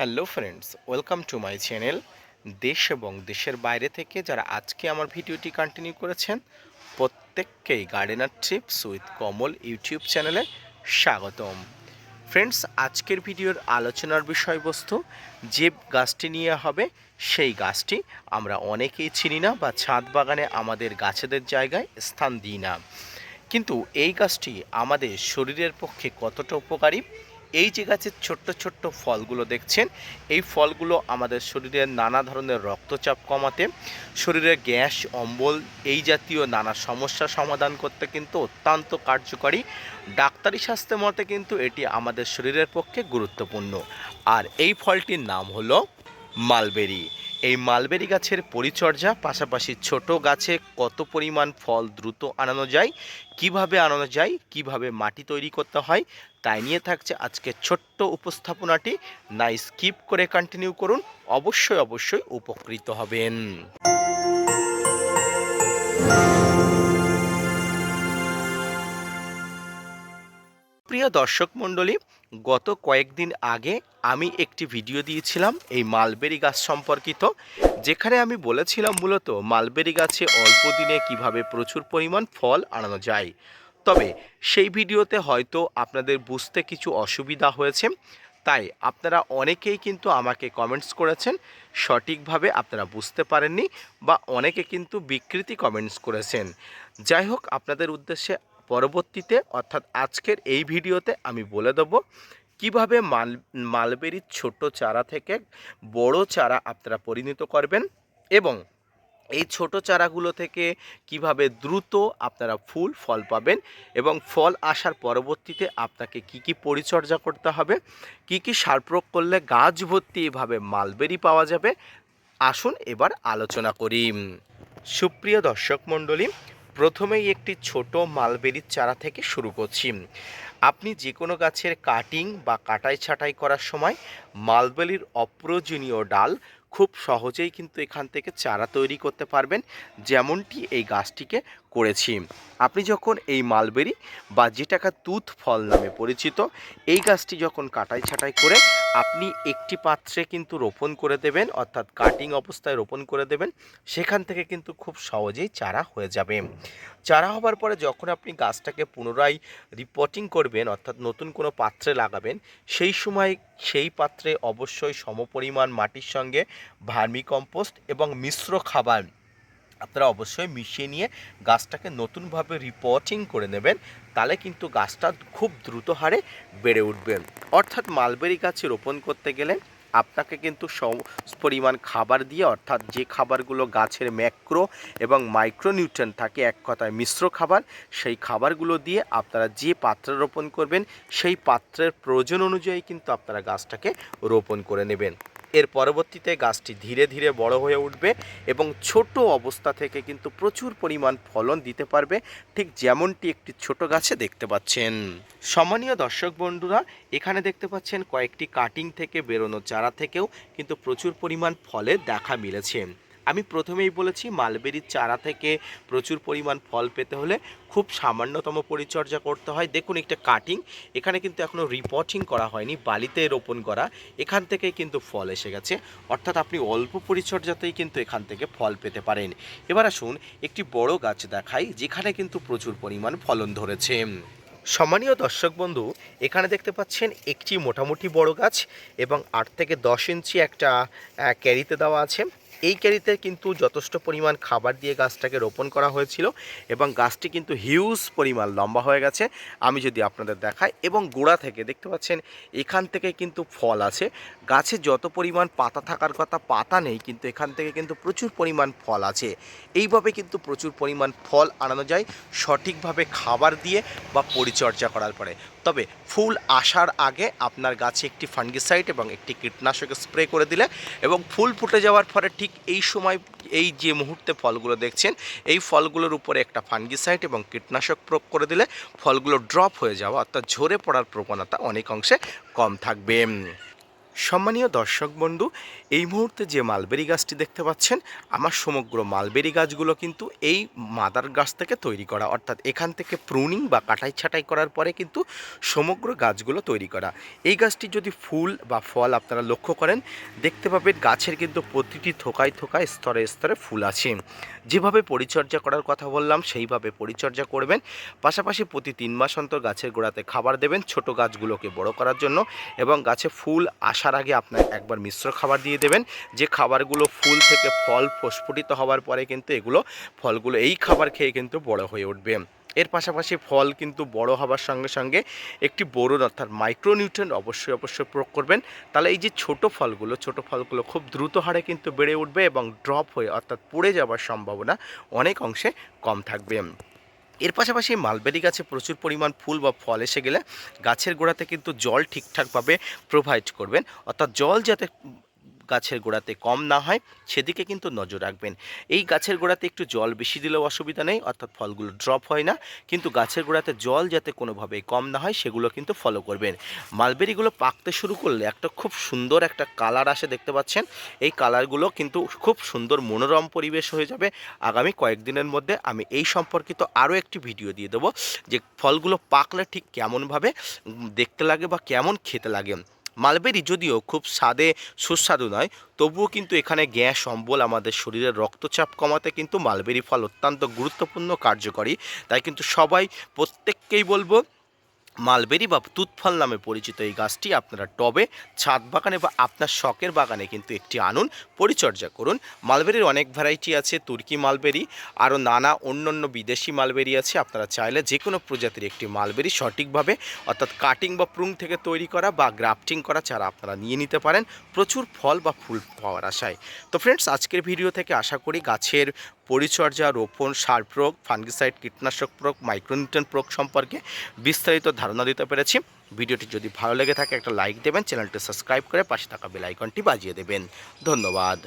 Hello friends, welcome to my channel দেশ এবং দেশের বাইরে থেকে যারা আজকে আমার ভিডিওটি কন্টিনিউ করেছেন, প্রত্যেককেই gardener trips with Kamal YouTube চ্যানেলে স্বাগতম। ফ্রেন্ডস, আজকের ভিডিওর আলোচনার বিষয়বস্তু, যে গাছটি নিয়ে হবে, সেই গাছটি আমরা অনেকেই চিনি না বা ছাদ বাগানে আমাদের গাছেদের জায়গায় স্থান দিই না। কিন্তু এই গাছটি আমাদের শরীরের পক্ষে কতটা উপকারী এই যে গাছের ছোট্ট ছোট্ট ফলগুলো দেখছেন, এই ফলগুলো আমাদের শরীরের নানা ধরনের রক্তচাপ কমাতে, শরীরে গ্যাস, অম্বল এই জাতীয় নানা সমস্যা সমাধান করতে কিন্তু অত্যন্ত কার্যকরী। ডাক্তারি স্বাস্থ্যের মতে কিন্তু এটি আমাদের শরীরের পক্ষে গুরুত্বপূর্ণ। আর এই ফলটির নাম হলো মালবেরি। এই মালবেরি গাছের পরিচর্যা, পাশাপাশি ছোট গাছে কত পরিমাণ ফল দ্রুত আনানো যায়, কীভাবে আনানো যায়, কীভাবে মাটি তৈরি করতে হয় তাই নিয়ে থাকছে আজকে ছোট্ট উপস্থাপনাটি। না স্কিপ করে কন্টিনিউ করুন, অবশ্যই অবশ্যই উপকৃত হবেন। প্রিয় দর্শক মণ্ডলী, গত কয়েকদিন আগে আমি একটি ভিডিও দিয়েছিলাম এই মালবেরি গাছ সম্পর্কিত, যেখানে আমি বলেছিলাম মূলত মালবেরি গাছে অল্প দিনে কীভাবে প্রচুর পরিমাণ ফল আনানো যায়। তবে সেই ভিডিওতে হয়তো আপনাদের বুঝতে কিছু অসুবিধা হয়েছে। তাই আপনারা অনেকেই কিন্তু আমাকে কমেন্টস করেছেন, সঠিকভাবে আপনারা বুঝতে পারেননি বা অনেকে কিন্তু বিকৃতি কমেন্টস করেছেন। যাই হোক, আপনাদের উদ্দেশ্যে পরবর্তীতে, অর্থাৎ আজকের এই ভিডিওতে আমি বলে দেব কীভাবে মাল, মালবেরির ছোট চারা থেকে বড় চারা আপনারা পরিণত করবেন এবং এই ছোট চারাগুলো থেকে কীভাবে দ্রুত আপনারা ফুল, ফল পাবেন এবং ফল আসার পরবর্তীতে আপনাকে কি কি পরিচর্যা করতে হবে, কি কি সার প্রয়োগ করলে গাছ ভর্তি এভাবে মালবেরি পাওয়া যাবে, আসুন এবার আলোচনা করি। সুপ্রিয় দর্শক মণ্ডলী, প্রথমেই একটি ছোট মালবেরির চারা থেকে শুরু করছি। আপনি যে কোনো গাছের কাটিং বা কাটাই ছাঁটাই করার সময় মালবেরির অপ্রয়োজনীয় ডাল খুব সহজেই কিন্তু এখান থেকে চারা তৈরি করতে পারবেন। যেমনটি এই গাছটিকে করেছি। আপনি যখন এই মালবেরি বা যেটাকা তুত ফল নামে পরিচিত, এই গাছটি যখন কাটাই ছাটাই করে আপনি একটি পাত্রে কিন্তু রোপণ করে দেবেন, অর্থাৎ কাটিং অবস্থায় রোপণ করে দেবেন, সেখান থেকে কিন্তু খুব সহজেই চারা হয়ে যাবে। চারা হবার পরে যখন আপনি গাছটাকে পুনরায় রিপোর্টিং করবেন, অর্থাৎ নতুন কোনো পাত্রে লাগাবেন, সেই সময় সেই পাত্রে অবশ্যই সমপরিমাণ মাটির সঙ্গে ভার্মি কম্পোস্ট এবং মিশ্র খাবার আপনারা অবশ্যই মিশিয়ে নিয়ে গাছটাকে নতুনভাবে রিপোর্টিং করে নেবেন, তাহলে কিন্তু গাছটা খুব দ্রুত হারে বেড়ে উঠবে। অর্থাৎ মালবেরি গাছে রোপণ করতে গেলে আপনাকে কিন্তু পরিমাণ খাবার দিয়ে, অর্থাৎ যে খাবারগুলো গাছের ম্যাক্রো এবং মাইক্রোনিউট্রেন থাকে এক কথায় মিশ্র খাবার, সেই খাবারগুলো দিয়ে আপনারা যে পাত্রে রোপণ করবেন, সেই পাত্রের প্রয়োজন অনুযায়ী কিন্তু আপনারা গাছটাকে রোপণ করে নেবেন। এর পরবর্তীতে গাছটি ধীরে ধীরে বড় হয়ে উঠবে এবং ছোট অবস্থা থেকে কিন্তু প্রচুর পরিমাণ ফলন দিতে পারবে। ঠিক যেমনটি একটি ছোট গাছে দেখতে পাচ্ছেন। সম্মানীয় দর্শক বন্ধুরা, এখানে দেখতে পাচ্ছেন কয়েকটি কাটিং থেকে বেরোনো চারা থেকেও কিন্তু প্রচুর পরিমাণ ফলের দেখা মিলেছে। আমি প্রথমেই বলেছি, মালবেরির চারা থেকে প্রচুর পরিমাণ ফল পেতে হলে খুব সামান্যতম পরিচর্যা করতে হয়। দেখুন একটা কাটিং এখানে কিন্তু এখনও রিপোর্টিং করা হয়নি, বালিতে রোপণ করা, এখান থেকেই কিন্তু ফল এসে গেছে। অর্থাৎ আপনি অল্প পরিচর্যাতেই কিন্তু এখান থেকে ফল পেতে পারেন। এবার আসুন একটি বড় গাছ দেখাই, যেখানে কিন্তু প্রচুর পরিমাণ ফলন ধরেছে। সম্মানীয় দর্শক বন্ধু, এখানে দেখতে পাচ্ছেন একটি মোটামুটি বড় গাছ এবং আট থেকে দশ ইঞ্চি একটা ক্যারিতে দেওয়া আছে। এই ক্যারিতে কিন্তু যথেষ্ট পরিমাণ খাবার দিয়ে গাছটাকে রোপণ করা হয়েছিল এবং গাছটি কিন্তু হিউজ পরিমাণ লম্বা হয়ে গেছে। আমি যদি আপনাদের দেখাই এবং গোড়া থেকে দেখতে পাচ্ছেন, এখান থেকে কিন্তু ফল আছে। গাছে যত পরিমাণ পাতা থাকার কথা পাতা নেই, কিন্তু এখান থেকে কিন্তু প্রচুর পরিমাণ ফল আছে। এইভাবে কিন্তু প্রচুর পরিমাণ ফল আনানো যায় সঠিকভাবে খাবার দিয়ে বা পরিচর্যা করার পরে। তবে ফুল আসার আগে আপনার গাছে একটি ফাঙ্গিসাইড এবং একটি কীটনাশক স্প্রে করে দিলে এবং ফুল ফুটে যাওয়ার পরে ঠিক এই সময় এই যে মুহূর্তে ফলগুলো দেখছেন, এই ফলগুলোর উপরে একটা ফাঙ্গিসাইড এবং কীটনাশক প্রয়োগ করে দিলে ফলগুলো ড্রপ হয়ে যাওয়া অর্থাৎ ঝরে পড়ার প্রবণতা অনেক অংশে কম থাকবে। সম্মানীয় দর্শক বন্ধু, এই মুহূর্তে যে মালবেরি গাছটি দেখতে পাচ্ছেন, আমার সমগ্র মালবেরি গাছগুলো কিন্তু এই মাদার গাছ থেকে তৈরি করা, অর্থাৎ এখান থেকে প্রুনিং বা কাটাই ছাটাই করার পরে কিন্তু সমগ্র গাছগুলো তৈরি করা। এই গাছটি যদি ফুল বা ফল আপনারা লক্ষ্য করেন, দেখতে পাবেন গাছের কিন্তু প্রতিটি থোকায় থোকায় স্তরে স্তরে ফুল আছে। যেভাবে পরিচর্যা করার কথা বললাম, সেইভাবে পরিচর্যা করবেন। পাশাপাশি প্রতি তিন মাস অন্তর গাছের গোড়াতে খাবার দেবেন ছোট গাছগুলোকে বড় করার জন্য এবং গাছে ফুল আসার আগে আপনার একবার মিশ্র খাবার দিয়ে দেবেন। যে খাবারগুলো ফুল থেকে ফল প্রস্ফুটিত হওয়ার পরে কিন্তু এগুলো ফলগুলো এই খাবার খেয়ে কিন্তু বড় হয়ে উঠবে। এর পাশাপাশি ফল কিন্তু বড় হওয়ার সঙ্গে সঙ্গে একটি বোরন অর্থাৎ মাইক্রোনিউট্রেন অবশ্যই অবশ্যই প্রয়োগ করবেন। তাহলে এই যে ছোট ফলগুলো ছোট ফলগুলো খুব দ্রুত হারে কিন্তু বেড়ে উঠবে এবং ড্রপ হয়ে অর্থাৎ পড়ে যাওয়ার সম্ভাবনা অনেক অংশে কম থাকবে। এর পাশাপাশি মালবেরি গাছে প্রচুর পরিমাণ ফুল বা ফল এসে গেলে গাছের গোড়াতে কিন্তু জল ঠিকঠাকভাবে প্রোভাইড করবেন। অর্থাৎ জল যাতে গাছের গোড়াতে কম না হয়, সেদিকে কিন্তু নজর রাখবেন। এই গাছের গোড়াতে একটু জল বেশি দিলেও অসুবিধা নেই, অর্থাৎ ফলগুলো ড্রপ হয় না, কিন্তু গাছের গোড়াতে জল যাতে কোনোভাবেই কম না হয়, সেগুলো কিন্তু ফলো করবেন। মালবেরিগুলো পাকতে শুরু করলে একটা খুব সুন্দর একটা কালার আসে, দেখতে পাচ্ছেন? এই কালারগুলো কিন্তু খুব সুন্দর মনোরম পরিবেশ হয়ে যাবে। আগামী কয়েকদিনের মধ্যে আমি এই সম্পর্কিত আরও একটি ভিডিও দিয়ে দেবো, যে ফলগুলো পাকলে ঠিক কেমনভাবে দেখতে লাগে বা কেমন খেতে লাগে। মালবেরি যদিও খুব স্বাদে সুস্বাদু নয়, তবুও কিন্তু এখানে গ্যাস, অম্বল আমাদের শরীরের রক্তচাপ কমাতে কিন্তু মালবেরি ফল অত্যন্ত গুরুত্বপূর্ণ, কার্যকরী। তাই কিন্তু সবাই প্রত্যেককেই বলব মালবেরি বা তুৎফল নামে পরিচিত এই গাছটি আপনারা টবে, ছাদ বাগানে বা আপনার শখের বাগানে কিন্তু একটি আনুন, পরিচর্যা করুন। মালবেরির অনেক ভ্যারাইটি আছে, তুর্কি মালবেরি, আরও নানা অন্য অন্য বিদেশি মালবেরি আছে, আপনারা চাইলে যে কোনো প্রজাতির একটি মালবেরি সঠিকভাবে, অর্থাৎ কাটিং বা প্রুং থেকে তৈরি করা বা গ্রাফটিং করা চারা আপনারা নিয়ে নিতে পারেন, প্রচুর ফল বা ফুল পাওয়ার আশায়। তো ফ্রেন্ডস আজকের ভিডিও থেকে আশা করি গাছের পরিচর্যা, রোপণ, সার প্রয়োগ ফাঙ্গিসাইড কীটনাশক প্রয়োগ মাইক্রোনিউট্রন প্রয়োগ সম্পর্কে বিস্তারিত দিতে পেরেছি। ভিডিওটি যদি ভালো লেগে থাকে একটা লাইক দেবেন, চ্যানেলটি সাবস্ক্রাইব করে পাশে থাকা বেলাইকনটি বাজিয়ে দেবেন। ধন্যবাদ।